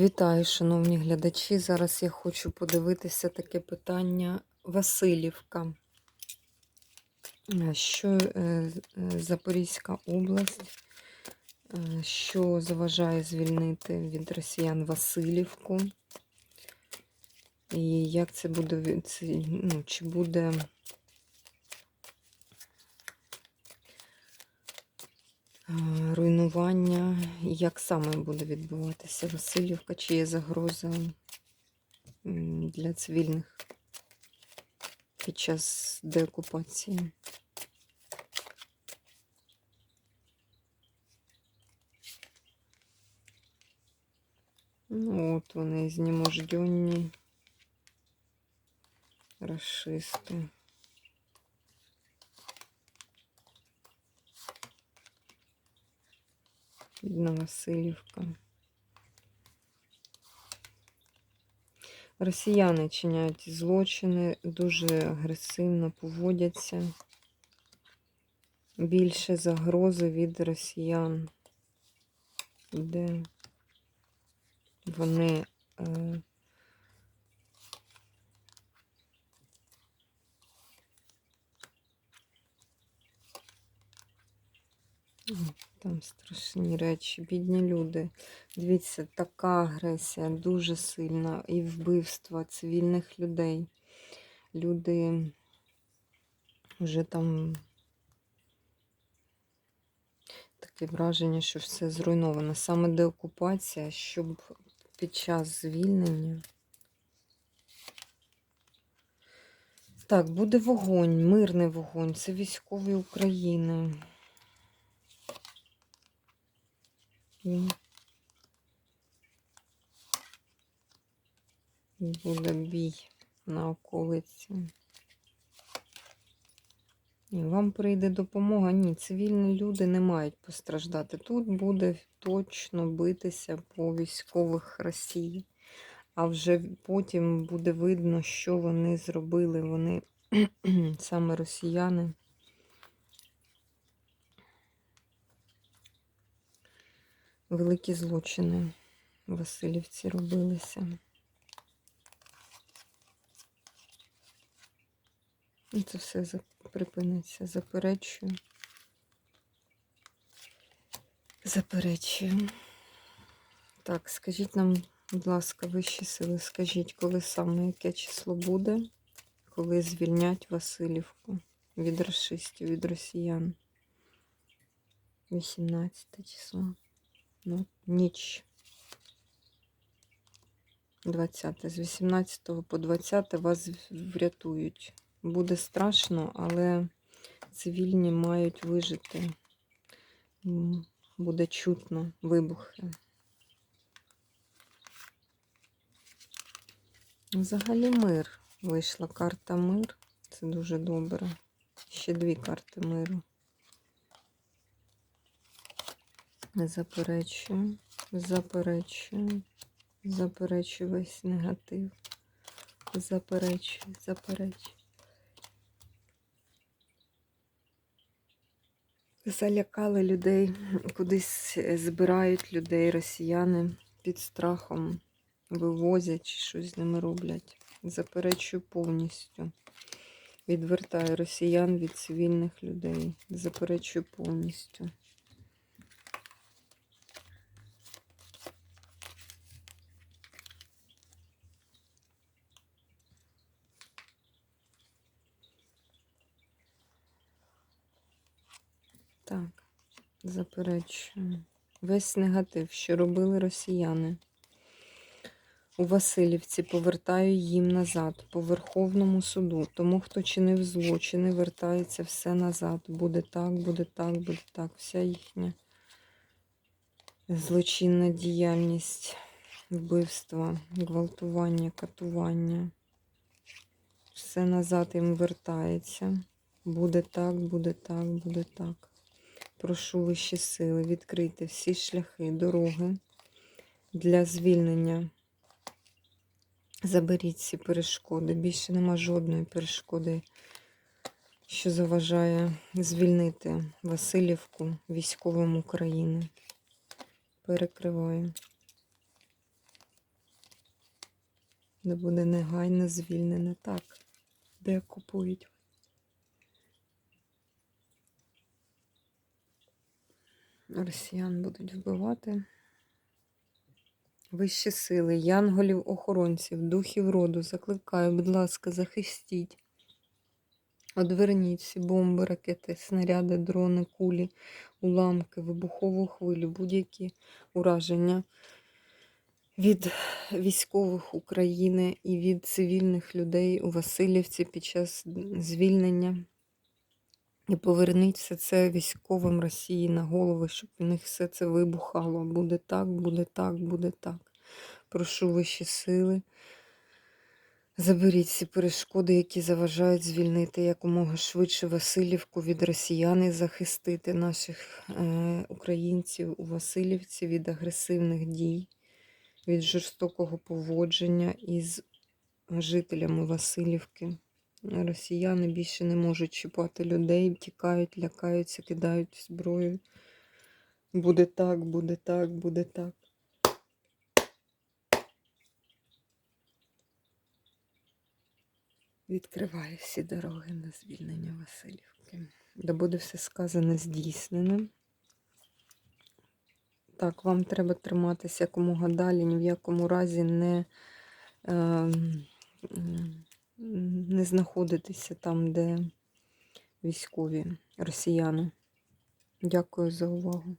Вітаю, шановні глядачі. Зараз я хочу подивитися таке питання Васильівка. Е, Що е, е, Запорізька область, що заважає звільнити від росіян Васильівку? І як це буде, ну, чи буде руйнування, як саме буде відбуватися Васильівка, чи є загроза для цивільних під час деокупації? Ну, от вони знеможденні расисти. Новосилівка. Росіяни чиняють злочини, дуже агресивно поводяться. Більше загрози від росіян, де вони е, Там страшні речі, бідні люди. Дивіться, така агресія дуже сильна і вбивства цивільних людей. Люди вже там таке враження, що все зруйновано. Саме деокупація, щоб під час звільнення. Так, буде вогонь, мирний вогонь. Це військові України. Він буде бій на околиці. І вам прийде допомога. Ні, цивільні люди не мають постраждати. Тут буде точно битися по військових Росії. А вже потім буде видно, що вони зробили. Вони саме росіяни. Великі злочини Васильівці робилися. І це все припиниться. Заперечую. Заперечую. Так, скажіть нам, будь ласка, вищі сили, скажіть, коли саме яке число буде, коли звільнять Васильівку від расистів, від росіян? 18 число. Ну, ніч. 20. З 18 по 20 вас врятують. Буде страшно, але цивільні мають вижити. Буде чутно вибухи. Взагалі мир. Вийшла карта мир. Це дуже добре. Ще дві карти миру. Заперечую, заперечую, заперечую весь негатив. Заперечую, заперечую. Залякали людей, кудись збирають людей, росіяни під страхом вивозять чи щось з ними роблять. Заперечую повністю. Відвертаю росіян від цивільних людей. Заперечую повністю. Так, заперечую. Весь негатив, що робили росіяни. У Васильівці повертаю їм назад по Верховному суду. Тому, хто чинив злочини, вертається все назад. Буде так, буде так, буде так. Вся їхня злочинна діяльність, вбивства, гвалтування, катування. Все назад їм вертається. Буде так, буде так, буде так. Прошу вищі сили відкрити всі шляхи, дороги для звільнення. Заберіть ці перешкоди. Більше нема жодної перешкоди, що заважає звільнити Васильівку військовим України. Перекриваю. де буде негайно звільнене. Так, де окупують. Росіян будуть вбивати. Вищі сили, янголів, охоронців, духів роду, закликаю, будь ласка, захистіть. Одверніть всі бомби, ракети, снаряди, дрони, кулі, уламки, вибухову хвилю, будь-які ураження від військових України і від цивільних людей у Васильівці під час звільнення. І поверніть все це військовим Росії на голови, щоб в них все це вибухало. Буде так, буде так, буде так. Прошу вищі сили. Заберіть всі перешкоди, які заважають звільнити якомога швидше Васильівку від росіян і захистити наших е, українців у Васильівці від агресивних дій, від жорстокого поводження із жителями Васильівки. Росіяни більше не можуть чіпати людей, тікають, лякаються, кидають зброю. Буде так, буде так, буде так. Відкриває всі дороги на звільнення Васильівки. Да буде все сказане здійснене. Так, вам треба триматися якомога далі, ні в якому разі не, е, не знаходитися там, де військові росіяни. Дякую за увагу.